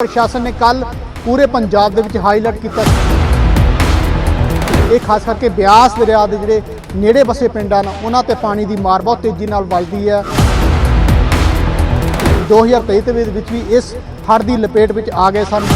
ਪ੍ਰਸ਼ਾਸਨ ਨੇ ਕੱਲ ਪੂਰੇ ਪੰਜਾਬ ਦੇ ਵਿੱਚ ਹਾਈਲਾਈਟ ਕੀਤਾ ਸੀ। ਇਹ ਖਾਸ ਕਰਕੇ ਬਿਆਸ ਦਰਿਆ ਦੇ ਜਿਹੜੇ ਨੇੜੇ ਬਸੇ ਪਿੰਡਾਂ ਹਨ, ਉਹਨਾਂ ਤੇ ਪਾਣੀ ਦੀ ਮਾਰ ਬਹੁਤ ਤੇਜ਼ੀ ਨਾਲ ਵੱਜਦੀ ਹੈ। 2023 ਦੇ ਵਿੱਚ ਵੀ ਇਸ ਹੜ੍ਹ ਦੀ ਲਪੇਟ ਵਿੱਚ ਆ ਗਏ ਸਨ।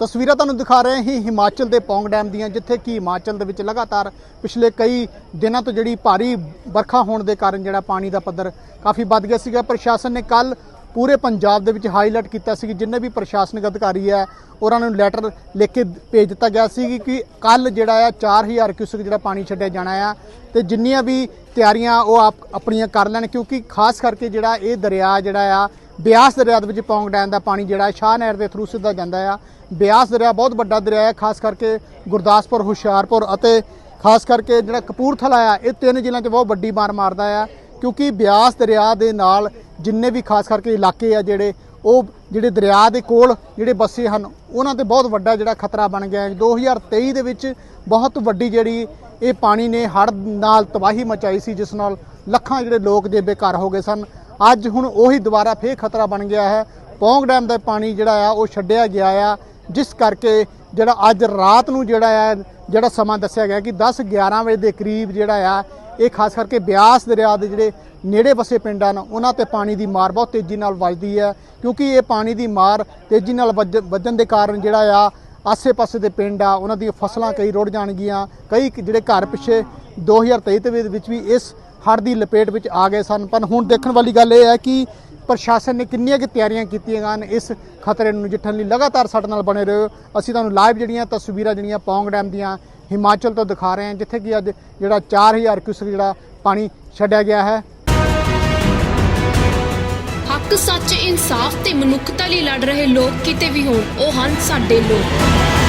ਤਸਵੀਰਾਂ ਤੁਹਾਨੂੰ ਦਿਖਾ ਰਹੇ ਹਾਂ ਹਿਮਾਚਲ ਦੇ ਪੌਂਗ ਡੈਮ ਦੀਆਂ, ਜਿੱਥੇ ਕਿ ਹਿਮਾਚਲ ਦੇ ਵਿੱਚ ਲਗਾਤਾਰ ਪਿਛਲੇ ਕਈ ਦਿਨਾਂ ਤੋਂ ਜਿਹੜੀ ਭਾਰੀ ਵਰਖਾ ਹੋਣ ਦੇ ਕਾਰਨ ਜਿਹੜਾ ਪਾਣੀ ਦਾ ਪੱਧਰ ਕਾਫੀ ਵੱਧ ਗਿਆ ਸੀਗਾ। ਪ੍ਰਸ਼ਾਸਨ ਨੇ ਕੱਲ ਪੂਰੇ ਪੰਜਾਬ ਦੇ ਵਿੱਚ ਹਾਈਲਾਈਟ ਕੀਤਾ ਸੀ ਕਿ ਜਿੰਨੇ ਵੀ ਪ੍ਰਸ਼ਾਸਨਿਕ ਅਧਿਕਾਰੀ ਹੈ, ਉਹਨਾਂ ਨੂੰ ਲੈਟਰ ਲਿਖ ਕੇ ਭੇਜ ਦਿੱਤਾ ਗਿਆ ਸੀ ਕਿ ਕੱਲ ਜਿਹੜਾ ਆ 4000 ਕਿਊਸਕ ਜਿਹੜਾ ਪਾਣੀ ਛੱਡਿਆ ਜਾਣਾ ਆ ਤੇ ਜਿੰਨੀਆਂ ਵੀ ਤਿਆਰੀਆਂ ਉਹ ਆਪ ਆਪਣੀਆਂ ਕਰ ਲੈਣ ਕਿਉਂਕਿ ਖਾਸ ਕਰਕੇ ਜਿਹੜਾ ਇਹ ਦਰਿਆ ਜਿਹੜਾ ਆ, ਬਿਆਸ ਦਰਿਆ ਦੇ ਵਿੱਚ ਪੌਂਗ ਡੈਮ ਦਾ ਪਾਣੀ ਜਿਹੜਾ ਸ਼ਾਹ ਨਹਿਰ ਦੇ ਥਰੂ ਸਿੱਧਾ ਜਾਂਦਾ ਆ। ਬਿਆਸ ਦਰਿਆ ਬਹੁਤ ਵੱਡਾ ਦਰਿਆ ਹੈ ਖਾਸ ਕਰਕੇ ਗੁਰਦਾਸਪੁਰ, ਹੁਸ਼ਿਆਰਪੁਰ ਅਤੇ ਖਾਸ ਕਰਕੇ ਜਿਹੜਾ ਕਪੂਰਥਲਾ ਆ, ਇਹ ਤਿੰਨ ਜ਼ਿਲ੍ਹਿਆਂ 'ਚ ਬਹੁਤ ਵੱਡੀ ਮਾਰ ਮਾਰਦਾ ਆ ਕਿਉਂਕਿ ਬਿਆਸ ਦਰਿਆ ਦੇ ਨਾਲ ਜਿੰਨੇ ਵੀ ਖਾਸ ਕਰਕੇ ਇਲਾਕੇ ਆ ਜਿਹੜੇ, ਉਹ ਜਿਹੜੇ ਦਰਿਆ ਦੇ ਕੋਲ ਜਿਹੜੇ ਬੱਸੇ ਹਨ, ਉਹਨਾਂ ਤੇ ਬਹੁਤ ਵੱਡਾ ਜਿਹੜਾ ਖਤਰਾ ਬਣ ਗਿਆ ਹੈ। 2023 ਦੇ ਵਿੱਚ ਬਹੁਤ ਵੱਡੀ ਜਿਹੜੀ ਇਹ ਪਾਣੀ ਨੇ ਹੜ੍ਹ ਨਾਲ ਤਬਾਹੀ ਮਚਾਈ ਸੀ, ਜਿਸ ਨਾਲ ਲੱਖਾਂ ਜਿਹੜੇ ਲੋਕ ਦੇ ਬੇਕਾਰ ਹੋ ਗਏ ਸਨ। ਅੱਜ ਹੁਣ ਉਹੀ ਦੁਬਾਰਾ ਫੇਰ ਖਤਰਾ ਬਣ ਗਿਆ ਹੈ। ਪੌਂਗ ਡੈਮ ਦਾ ਪਾਣੀ ਜਿਹੜਾ ਆ, ਉਹ ਛੱਡਿਆ ਗਿਆ ਆ। ਜਿਸ ਕਰਕੇ ਜਿਹੜਾ ਅੱਜ ਰਾਤ ਨੂੰ ਜਿਹੜਾ ਆ, ਜਿਹੜਾ ਸਮਾਂ ਦੱਸਿਆ ਗਿਆ ਕਿ 10 11 ਵਜੇ ਦੇ ਕਰੀਬ ਜਿਹੜਾ ਆ ਇਹ ਖਾਸ ਕਰਕੇ ਬਿਆਸ ਦਰਿਆ ਦੇ ਜਿਹੜੇ ਨੇੜੇ ਵਸੇ ਪਿੰਡ ਹਨ, ਉਹਨਾਂ ਤੇ ਪਾਣੀ ਦੀ ਮਾਰ ਬਹੁਤ ਤੇਜ਼ੀ ਨਾਲ ਵੱਜਦੀ ਹੈ, ਕਿਉਂਕਿ ਇਹ ਪਾਣੀ ਦੀ ਮਾਰ ਤੇਜ਼ੀ ਨਾਲ ਵੱਜ- ਵੱਜਣ ਦੇ ਕਾਰਨ ਜਿਹੜਾ ਆ, ਆਸੇ-ਪਾਸੇ ਦੇ ਪਿੰਡ ਆ, ਉਹਨਾਂ ਦੀਆਂ ਫਸਲਾਂ ਕਈ ਰੁੜ ਜਾਣਗੀਆਂ, ਕਈ ਜਿਹੜੇ ਘਰ ਪਿੱਛੇ 2023 ਦੇ ਵਿੱਚ ਵੀ ਇਸ ਹੜ੍ਹ ਦੀ ਲਪੇਟ ਵਿੱਚ ਆ ਗਏ ਸਨ। ਪਰ ਹੁਣ ਦੇਖਣ ਵਾਲੀ ਗੱਲ ਇਹ ਹੈ ਕਿ ਪ੍ਰਸ਼ਾਸਨ ਨੇ ਕਿੰਨੀਆਂ ਕਿ ਤਿਆਰੀਆਂ ਕੀਤੀਆਂ ਹਨ, ਇਸ ਖਤਰੇ ਨੂੰ ਨਜਿੱਠਣ ਲਈ ਲਗਾਤਾਰ ਸਾਡੇ ਨਾਲ ਬਣੇ ਰਹੋ। ਅਸੀਂ ਤੁਹਾਨੂੰ ਲਾਈਵ ਜਿਹੜੀਆਂ ਤਸਵੀਰਾਂ ਜਿਹੜੀਆਂ ਪੌਂਗ ਡੈਮ ਦੀਆਂ ਹਿਮਾਚਲ ਤੋਂ ਦਿਖਾ ਰਹੇ ਹਾਂ, ਜਿੱਥੇ ਕਿ ਅੱਜ ਜਿਹੜਾ 4000 ਕਿਊਸਕ ਜਿਹੜਾ ਪਾਣੀ ਛੱਡਿਆ ਗਿਆ ਹੈ। ਹੱਕ ਸੱਚ, ਇਨਸਾਫ ਤੇ ਮਨੁੱਖਤਾ ਲਈ ਲੜ ਰਹੇ ਲੋਕ ਕਿਤੇ ਵੀ ਹੋਣ, ਉਹ ਹਨ ਸਾਡੇ ਲੋਕ।